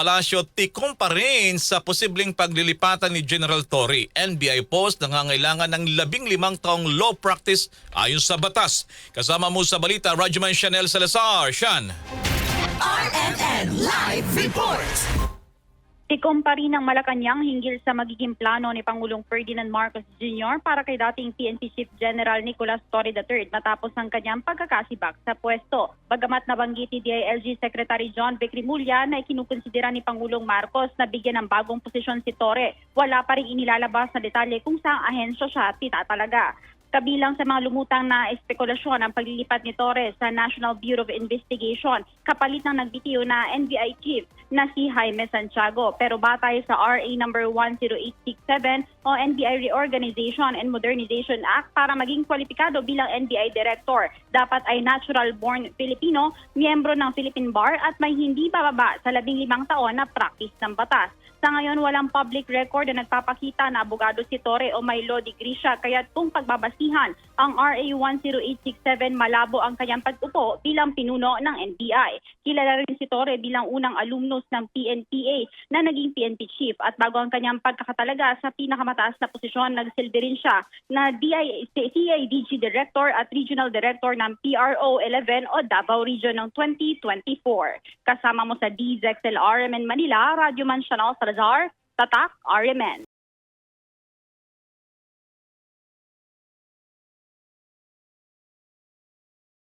Palasyo tikom pa rin sa posibleng paglilipatan ni General Torre. NBI Post nangangailangan ng labing limang taong law practice ayon sa batas. Kasama mo sa balita, Rajuman Chanel Salazar. Shan. RMN Live Report. Tikom pa rin ng Malacanang hinggil sa magiging plano ni Pangulong Ferdinand Marcos Jr. para kay dating PNP Chief General Nicolas Torre III matapos ang kanyang pagkakasibak sa pwesto. Bagamat nabanggit ni DILG Secretary John Vic Rimulya na ikinukonsidera ni Pangulong Marcos na bigyan ng bagong posisyon si Torre, wala pa rin inilalabas na detalye kung saang ahensya siya titatalaga. Kabilang sa mga lumutang na espekulasyon ang paglilipat ni Torres sa National Bureau of Investigation kapalit ng nagbitiw na NBI chief na si Jaime Santiago. Pero batay sa RA number 10867 o NBI Reorganization and Modernization Act para maging kwalipikado bilang NBI director, dapat ay natural-born Filipino, miyembro ng Philippine Bar at may hindi bababa sa labing limang taon na practice ng batas. Sa ngayon, walang public record na nagpapakita na abogado si Torre o may law degree siya. Kaya kung pagbabasihan ang RA 10867, malabo ang kanyang pag-upo bilang pinuno ng NBI. Kilala rin si Torre bilang unang alumnus ng PNPA na naging PNP chief. At bago ang kanyang pagkakatalaga sa pinakamataas na posisyon, nagsilbi rin siya na DI, CIDG Director at Regional Director ng PRO 11 o Davao Region ng 2024. Kasama mo sa DZXL RMN Manila, Radyo Man Chanel Salazar, Tatak RMN.